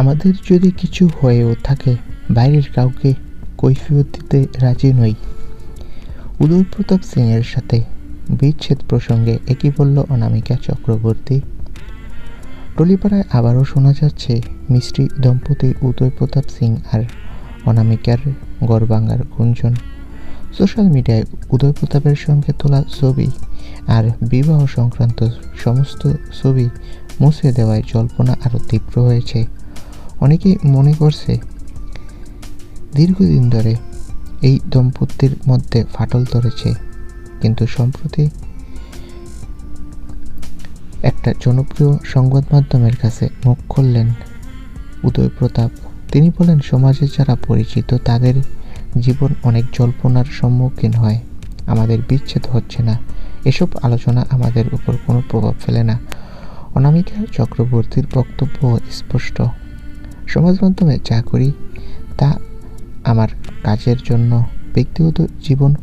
আমাদের যদি কিছু হয়েও থাকে, বাইরের কাউকে কৈফিয়ত দিতে রাজি নই। উদয় প্রতাপ সিংয়ের সাথে বিচ্ছেদ প্রসঙ্গে একই বলল অনামিকা চক্রবর্তী। টলিপাড়ায় আবারও শোনা যাচ্ছে মিষ্টি দম্পতি উদয় প্রতাপ সিং আর অনামিকার গড়বাঙ্গার গুঞ্জন। সোশ্যাল মিডিয়ায় উদয় প্রতাপের সঙ্গে তোলা ছবি আর বিবাহ সংক্রান্ত সমস্ত ছবি মুছে দেওয়ায় জল্পনা আরও তীব্র হয়েছে। অনেকেই মনে করছে, দীর্ঘদিন ধরে এই দম্পতির মধ্যে ফাটল ধরেছে। কিন্তু সম্প্রতি একটা জনপ্রিয় সংবাদ মাধ্যমের কাছে মুখ খুললেন উদয় প্রতাপ। তিনি বলেন সমাজে যারা পরিচিত, তাদের জীবন অনেক জল্পনার সম্মুখীন হয়। আমাদের বিচ্ছেদ হচ্ছে না। এসব আলোচনা আমাদের উপর কোনো প্রভাব ফেলে না। অনামিকা চক্রবর্তীর বক্তব্য স্পষ্ট। সমাজ মাধ্যমে যা করি, তা আমার কাজের জন্য ব্যক্তিগত জীবন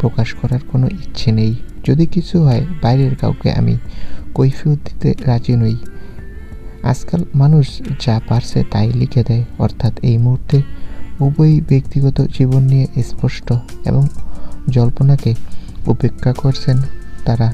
প্রকাশ করার কোনো ইচ্ছে নেই। যদি কিছু হয়, বাইরের কাউকে আমি কৈফিয়ত দিতে রাজি নই। আজকাল মানুষ যা পারছে তাই লিখে দেয়, অর্থাৎ এই মুহূর্তে উভয়ই ব্যক্তিগত জীবন নিয়ে স্পষ্ট এবং জল্পনাকে উপেক্ষা করছেন তারা।